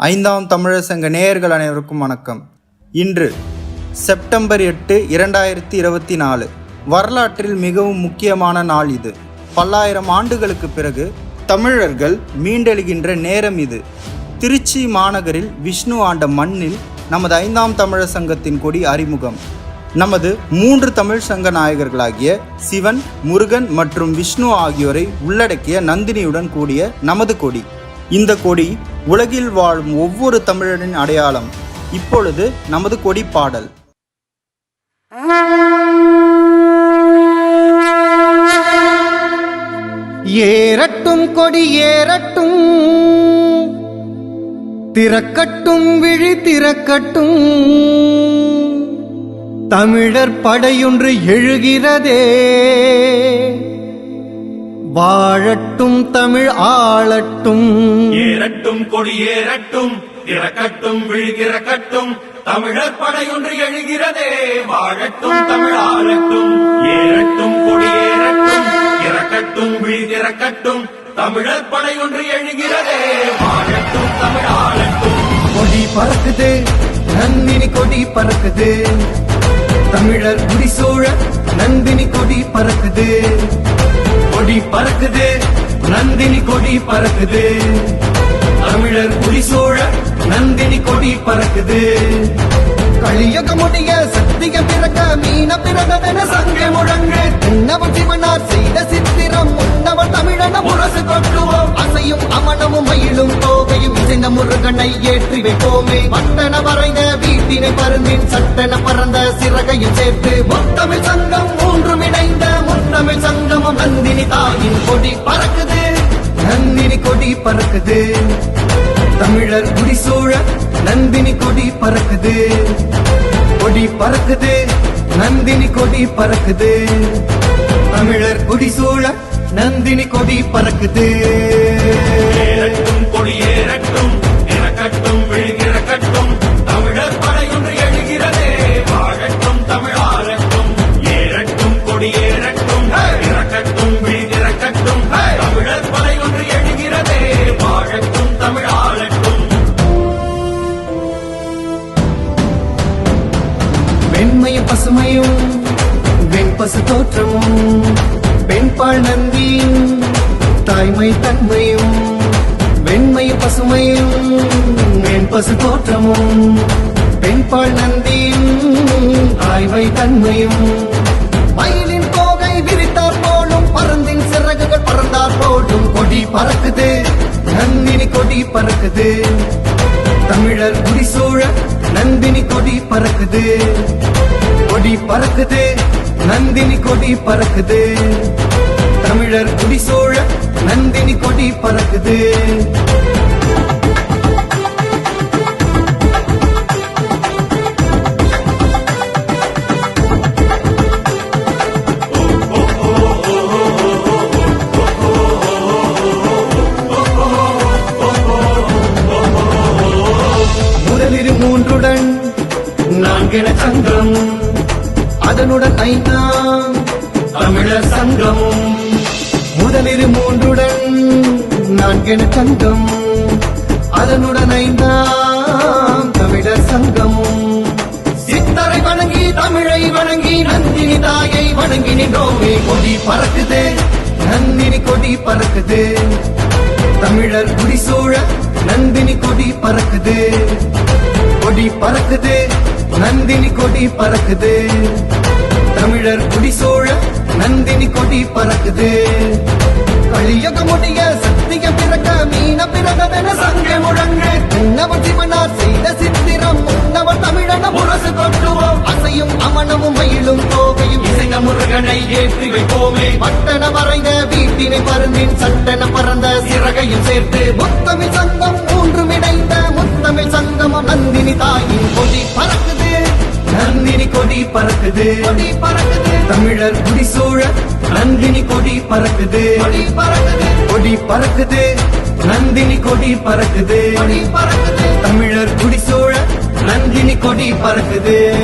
ஐந்தாம் தமிழர் சங்க நேயர்கள் அனைவருக்கும் வணக்கம். இன்று செப்டம்பர் எட்டு இரண்டாயிரத்தி இருபத்தி நாலு. வரலாற்றில் மிகவும் முக்கியமான நாள் இது. பல்லாயிரம் ஆண்டுகளுக்கு பிறகு தமிழர்கள் மீண்டெழுகின்ற நேரம் இது. திருச்சி மாநகரில் விஷ்ணு ஆண்ட மண்ணில் நமது ஐந்தாம் தமிழர் சங்கத்தின் கொடி அறிமுகம். நமது மூன்று தமிழ் சங்க நாயகர்களாகிய சிவன் முருகன் மற்றும் விஷ்ணு ஆகியோரை உள்ளடக்கிய நந்தினியுடன் கூடிய நமது கொடி. இந்த கொடி உலகில் வாழும் ஒவ்வொரு தமிழரின் அடையாளம் இப்பொழுது நமது கொடி பாடல் ஏறட்டும் கொடி ஏறட்டும். திறக்கட்டும் விழி திறக்கட்டும். தமிழர் படையொன்று எழுகிறதே. வாழட்டும் தமிழ் ஆளட்டும். ஏறட்டும் கொடியேறட்டும் திறக்கட்டும் விழுகிறக்கட்டும் தமிழர் படையொன்று எழுகிறதே. வாழட்டும் தமிழ் ஆளட்டும் ஏறட்டும் கொடியேறட்டும் திறக்கட்டும் விழுகிறக்கட்டும் தமிழர் படையொன்று எழுகிறதே. வாழட்டும் தமிழ் ஆளட்டும். கொடி பறக்குது நந்தினி கொடி பறக்குது. தமிழர் குடிசூழ நந்தினி கொடி பறக்குது. நந்தினி கொடி பறக்குது. தமிழர் குடிசூழ நந்தினி கொடி பறக்குது. கலியுக முடிய சத்திய பிறக்க மீன பிறந்ததென சங்க முழங்கு. உன்னவன் சிவனார் செய்த சித்திரம் உன்னவன் தமிழன முரசு கொட்டுவோம். அசையும் அமனமும் மயிலும் தோகையும் இசைந்த முருகனை ஏற்றி வைப்போமே. பட்டன வரைந்த வீட்டினை பருந்தின் சட்டன பறந்த சிறகையும் சேர்த்து முத்தமிழ் சங்கம் மூன்றும் இணைந்த முத்தமிழ் சங்கமும் நந்தினி தாயின் கொடி பறக்குது. நந்தினி கொடி பறக்குது. தமிழர் குடிசூழ நந்தினி கொடி பறக்குது. கொடி பறக்குது நந்தினி கொடி பறக்குது. தமிழர் குடிசூழ நந்தினி கொடி பறக்குது. ஏறட்டும் கொடியேறட்டும் தோற்றமும் பெண்பால் நந்தியும் தாய்மை தன்மையும் வெண்மை பசுமையும் வெண்பசு தோற்றமும். பெண்பால் நந்தியும் தாய்மை தன்மையும். மயிலின் கோகை விரித்தார் போலும் பருந்தின் சிறகுகள் பறந்தார் போலும் கொடி பறக்குது. நந்தினி கொடி பறக்குது. தமிழர் குடிசூழ நந்தினி கொடி பறக்குது. கொடி பறக்குது. நந்தினி கொடி பறக்குது. தமிழர் குடிசோழ நந்தினி கொடி பறக்குது. முதலிரு மூன்றுடன் நான்கென சங்கம் அதனுடன் ஐந்தாம் தமிழர் சங்கம். முதலிரு மூன்றுடன் நான்கென சங்கம். அதனுடன் ஐந்தாம் தமிழர் சங்கம். சித்தரை வணங்கி தமிழை வணங்கி நந்தினி தாயை வணங்கி நின்றோமே கொடி பறக்குது. நந்தினி கொடி பறக்குது. தமிழர் குடிசூழ நந்தினி கொடி பறக்குது. கொடி பறக்குது நந்தினி கொடி பறக்குது. தமிழர் குடிசூழ நந்தினி கொடி பறக்குது. கலியுக முடிய சத்திய பிறக்க மீன பிறந்ததென சங்க முழங்க. உன்னவர் சிவனார் செய்த சித்திரம் உன்னவர் தமிழன முரசு கொட்டுவோம். அசையும் அமனமும் மயிலும் தோகையும் இசைந்த முருகனை ஏற்றி வைப்போமே. பட்டன மறைந்த வீட்டினை பருந்தின் சட்டன பறந்த சிறகையும் சேர்த்து முத்தமிழ் சங்கம் மூன்று இணைந்த முத்தமிழ் சங்கமம் நந்தினி தாயின் கொடி பறக்குது. கொடி பறக்குது. கொடி தமிழர் குடிசூழ நந்தினி கொடி பறக்குது. கொடி பறக்குது. கொடி நந்தினி கொடி பறக்குது. கொடி பறக்குது. தமிழர் குடிசூழ நந்தினி கொடி பறக்குது.